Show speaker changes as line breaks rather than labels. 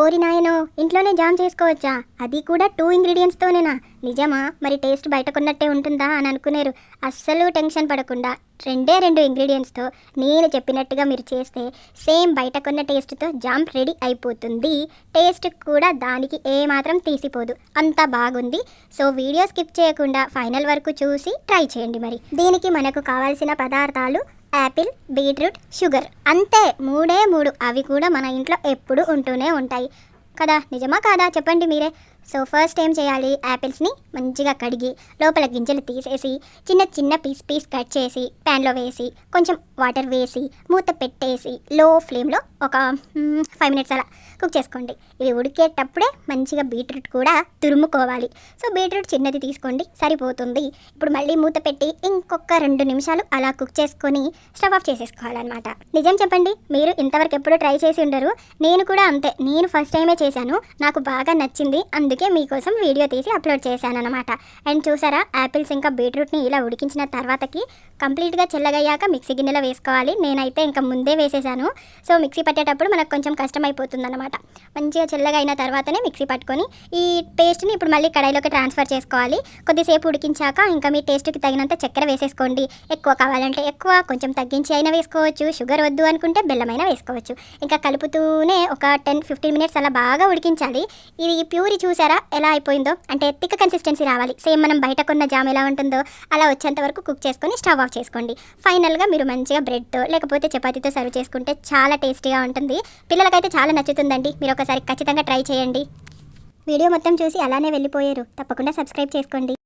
ఓరి నాయనో ఇంట్లోనే జామ్ చేసుకోవచ్చా? అది కూడా టూ ఇంగ్రీడియంట్స్తోనేనా నిజమా? మరి టేస్ట్ బయట కొన్నట్టే ఉంటుందా అని అనుకునేరు. అస్సలు టెన్షన్ పడకుండా రెండే రెండు ఇంగ్రీడియంట్స్తో నేను చెప్పినట్టుగా మీరు చేస్తే సేమ్ బయట కొన్న టేస్ట్తో జామ్ రెడీ అయిపోతుంది. టేస్ట్ కూడా దానికి ఏమాత్రం తీసిపోదు. అంత బాగుంది. సో వీడియో స్కిప్ చేయకుండా ఫైనల్ వరకు చూసి ట్రై చేయండి మరి. దీనికి మనకు కావాల్సిన పదార్థాలు యాపిల్ బీట్రూట్ షుగర్ అంతే. మూడే మూడు. అవి కూడా మన ఇంట్లో ఎప్పుడు ఉంటూనే ఉంటాయి. కదా? నిజమా కాదా? చెప్పండి మీరే. సో ఫస్ట్ ఏం చేయాలి? యాపిల్స్ని మంచిగా కడిగి లోపల గింజలు తీసేసి చిన్న చిన్న పీస్ పీస్ కట్ చేసి ప్యాన్లో వేసి కొంచెం వాటర్ వేసి మూత పెట్టేసి లో ఫ్లేమ్లో ఒక ఫైవ్ మినిట్స్ అలా కుక్ చేసుకోండి. ఇది ఉడికేటప్పుడే మంచిగా బీట్రూట్ కూడా తురుముకోవాలి. సో బీట్రూట్ చిన్నది తీసుకోండి సరిపోతుంది. ఇప్పుడు మళ్ళీ మూత పెట్టి ఇంకొక రెండు నిమిషాలు అలా కుక్ చేసుకొని స్టవ్ ఆఫ్ చేసేసుకోవాలన్నమాట. నిజం చెప్పండి మీరు ఇంతవరకు ఎప్పుడు ట్రై చేసి ఉండరు. నేను కూడా అంతే నేను ఫస్ట్ టైమే చేశాను. నాకు బాగా నచ్చింది అందుకే మీకోసం వీడియో తీసి అప్లోడ్ చేశాను అనమాట అండ్ చూసారా యాపిల్స్ ఇంకా బీట్రూట్ని ఇలా ఉడికించిన తర్వాతకి కంప్లీట్గా చల్లగయ్యాక మిక్సీ గిన్నెలో వేసుకోవాలి. నేనైతే ఇంకా ముందే వేసేసాను. సో మిక్సీ పట్టేటప్పుడు మనకు కొంచెం కష్టం అయిపోతుంది అనమాట మంచిగా చల్లగా అయిన తర్వాతనే మిక్సీ పట్టుకొని ఈ పేస్ట్ని ఇప్పుడు మళ్ళీ కడాయిలోకి ట్రాన్స్ఫర్ చేసుకోవాలి. కొద్దిసేపు ఉడికించాక ఇంకా మీ టేస్ట్కి తగినంత చక్కెర వేసేసుకోండి. ఎక్కువ కావాలంటే ఎక్కువ కొంచెం తగ్గించి అయినా వేసుకోవచ్చు. షుగర్ వద్దు అనుకుంటే బెల్లమైనా వేసుకోవచ్చు. ఇంకా కలుపుతూనే ఒక టెన్ ఫిఫ్టీన్ మినిట్స్ అలా బాగా ఉడికించాలి. ఇది ప్యూరి చూసి చూసారా? ఎలా అయిపోయిందో? అంటే థిక్ కన్సిస్టెన్సీ రావాలి. సేమ్ మనం బయట కొన్న జామ్ ఎలా ఉంటుందో అలా వచ్చేంత వరకు కుక్ చేసుకొని స్టవ్ ఆఫ్ చేసుకోండి. ఫైనల్గా మీరు మంచిగా బ్రెడ్తో లేకపోతే చపాతీతో సర్వ్ చేసుకుంటే చాలా టేస్టీగా ఉంటుంది. పిల్లలకైతే చాలా నచ్చుతుందండి. మీరు ఒకసారి ఖచ్చితంగా ట్రై చేయండి. వీడియో మొత్తం చూసి అలానే వెళ్ళిపోయారు. తప్పకుండా సబ్స్క్రైబ్ చేసుకోండి.